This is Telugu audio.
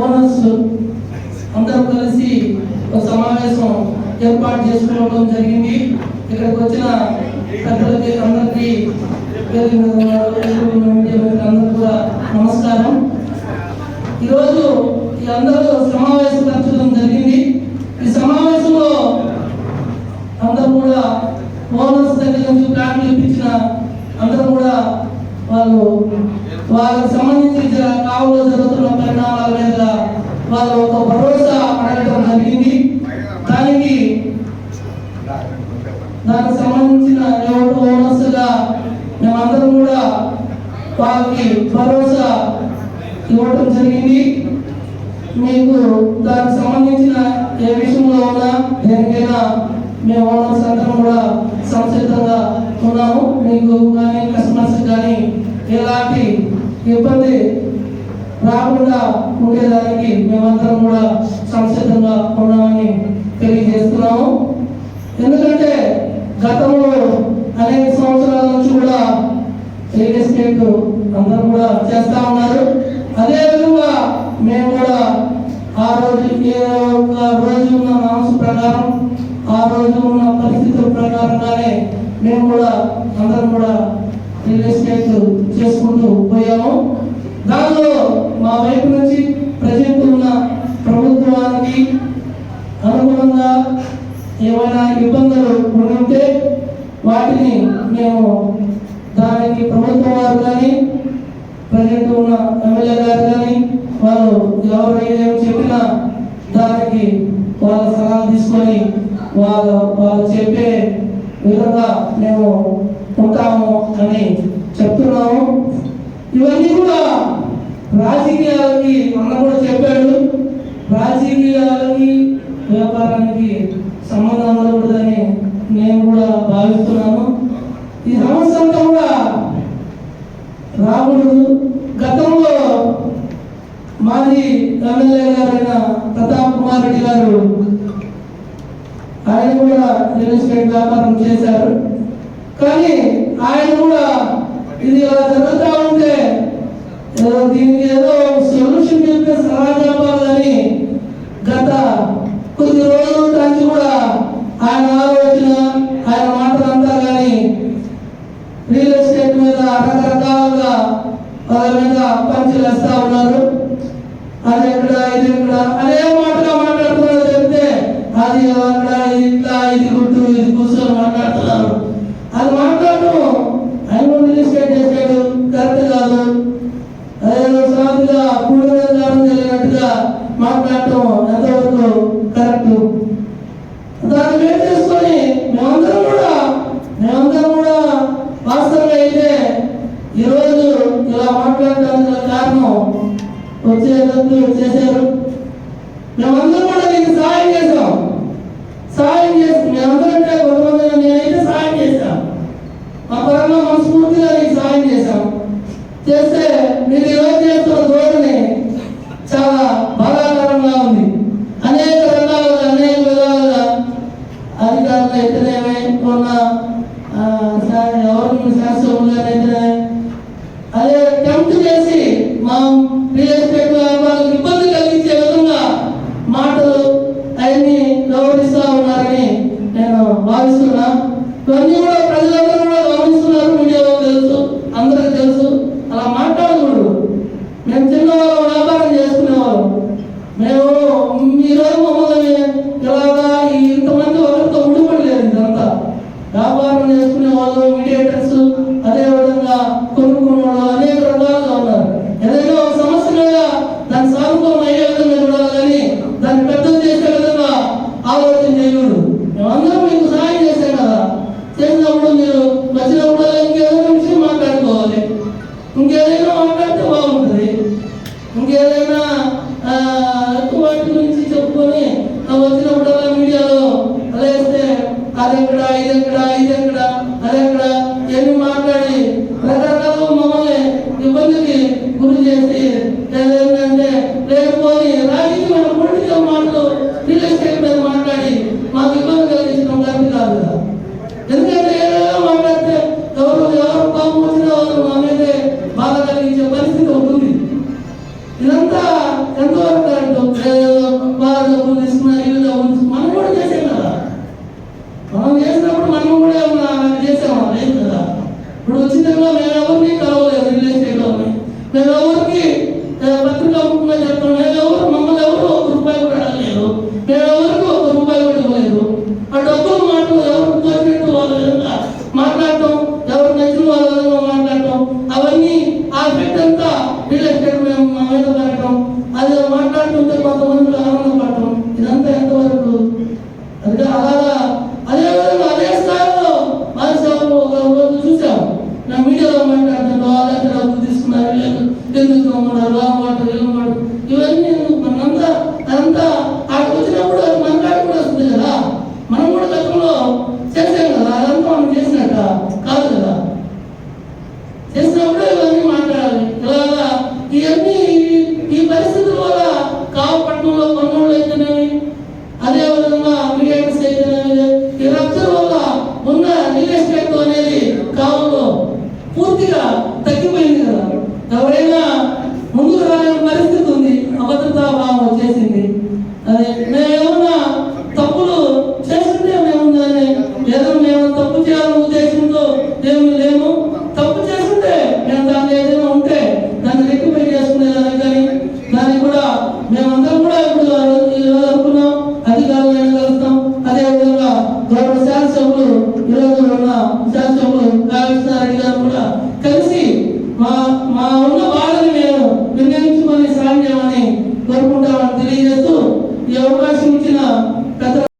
బోనస్ ఓనర్స్ అందరూ కలిసి ఒక సమావేశం ఏర్పాటు చేసుకోవడం జరిగింది. ఇక్కడికి వచ్చిన పెద్దలకి అందరికీ అందరూ కూడా నమస్కారం. ఈరోజు ఈ అందరూ సమావేశం సమావేశపరచడం జరిగింది. ఈ సమావేశంలో అందరూ కూడా ఓనర్స్ దగ్గర నుంచి ప్లాట్లు ఇప్పించిన అందరూ కూడా వాళ్ళు వాళ్ళకి సంబంధించి జ- కావులో జరుగుతున్న పరిణామాల మీద వాళ్ళు ఒక భరోసా అడగడం జరిగింది దానికి దానికి సంబంధించిన ఓనర్స్గా మేమందరం కూడా వాళ్ళకి భరోసా ఇవ్వటం జరిగింది. మీకు దానికి సంబంధించిన ఏ విషయంలో ఉన్నా దేనికైనా మేము ఓనర్స్ అందరం కూడా సంసిద్ధంగా ఉన్నాము. మీకు కానీ కస్టమర్స్ కానీ ఎలాంటి ఇబ్బంది మేమందరం కూడా సంసిద్ధంగా ఉన్నామని తెలియజేస్తున్నాము. ఎందుకంటే గతంలో అనేక సంవత్సరాల నుంచి కూడా రియల్ ఎస్టేట్ అందరూ కూడా చేస్తా ఉన్నారు. అదేవిధంగా మేము కూడా ఆ రోజు రోజు ఉన్న మనసు ప్రకారం ఆ రోజు ఉన్న పరిస్థితుల ప్రకారంగానే మేము కూడా అందరం కూడా రియల్ ఎస్టేట్ చేసుకుంటూ పోయాము. దానిలో మా వైపు నుంచి ప్రజెంట్ ఉన్న ప్రభుత్వానికి అనుగుణంగా ఏమైనా ఇబ్బందులు ఉంటే వాటిని మేము దానికి ప్రభుత్వం వారు కానీ ప్రజెంట్ ఉన్న ఎమ్మెల్యే గారు కానీ వాళ్ళు ఎవరు చెప్పినా దానికి వాళ్ళ సలహా తీసుకొని వాళ్ళ వాళ్ళు చెప్పే విధంగా మేము ఉంటాము అని చెప్తున్నాము. ఇవన్నీ కూడా రాజకీయాలకి అన్న కూడా చెప్పాడు. రాజకీయాలకి వ్యాపారానికి సంబంధం ఉండకూడదని నేను కూడా భావిస్తున్నాను ఈ సమస్య అంతా కూడా రాకూడదు. గతంలో మాజీ ఎమ్మెల్యే గారైన ప్రతాప్ కుమార్ రెడ్డి గారు ఆయన కూడా రియల్ ఎస్టేట్ వ్యాపారం చేశారు. కానీ ఆయన కూడా ఇది ఇలా జరుగుతూ ఉంటే దీనికి ఏదో సొల్యూషన్ చెప్పే సలహా చెప్పాలని గత కొద్ది రోజుల నుంచి కూడా ఆయన ఆలోచన ఆయన మాటలంతా కానీ రియల్ ఎస్టేట్ మీద రకరకాలుగా వాళ్ళ మీద పంచులు వేస్తా ఉన్నారు అది ఎక్కడ ఇది ఎక్కడ అదే మాటగా మాట్లాడుతున్నారు చెప్తే అది అక్కడ ఇది ఇట్లా ఇది గుట్టు ఇది కూర్చొని మాట్లాడుతున్నారు అది మాట్లాడటం ఆయన కూడా రియల్ ఎస్టేట్ చేసాడు కరెక్ట్ కాదు అదేదో సాగుగా కూడిన దానం జరిగినట్టుగా మాట్లాడటం ఎంతవరకు కరెక్ట్ దాన్ని వేరు చేసుకొని మేమందరం కూడా మేమందరం కూడా వాస్తవంగా అయితే ఈరోజు ఇలా మాట్లాడడానికి గల కారణం వచ్చేటట్టు చేశారు మేమందరం కూడా నీకు సహాయం చేశాం. సహాయం చేసి మేమందరం కొంతమంది నేనైతే సహాయం చేశాను. మా పరంగా మనస్ఫూర్తిగా నీకు సహాయం చేశాం. చేస్తే మీరు ఈరోజు వ్యాపారం చేసుకునే వాళ్ళు మీడియేటర్స్ అదే విధంగా కొనుక్కునే వాళ్ళు అనేక రకాలుగా ఉన్నారు ఏదైనా ఒక సమస్య మీద దాన్ని సాగుకోవడం అయ్యే విధంగా చూడాలి కానీ దాన్ని పెద్దలు చేసే విధంగా ఆలోచన చేయకూడదు మేమందరం మీకు సహాయం చేశాం కదా చేసినప్పుడు మీరు వచ్చినప్పుడు ఇంకేదైనా విషయం మాట్లాడుకోవాలి ఇంకేదైనా మాట్లాడితే బాగుంటుంది ఇంకేదైనా ఆ, ఎక్కువ వాటి గురించి చెప్పుకొని ఆ వచ్చినప్పుడల్లా మీడియాలో అదేస్తే అది ఎక్కడ ఇది ఎక్కడ ఇది ఎక్కడ అది ఎక్కడ ఏమి మాట్లాడి రకరకాల మమ్మల్ని ఇబ్బందికి గురి చేసి తిరుగుతాం మన అలవాటు వీలమాట ఇవన్నీ మనంతా అదంతా అక్కడికి వచ్చినప్పుడు అది మన కాడ కూడా వస్తుంది కదా. మనం కూడా గతంలో చేసాం కదా. అదంతా మనం చేసినట్ట కాదు కదా. చేసినప్పుడు తప్పు చేయాలని ఉద్దేశంతో దేవుడు లేము. తప్పు చేస్తుంటే నేను దాన్ని ఏదైనా ఉంటే దాన్ని రెక్టిఫై చేసుకునేదానికి కానీ దాన్ని కూడా మేమందరం కూడా ఇప్పుడు ఈరోజు అనుకున్నాం అధికారులు కలుస్తాం. అదేవిధంగా గౌరవ శాసనసభ్యులు ఈరోజు ఉన్న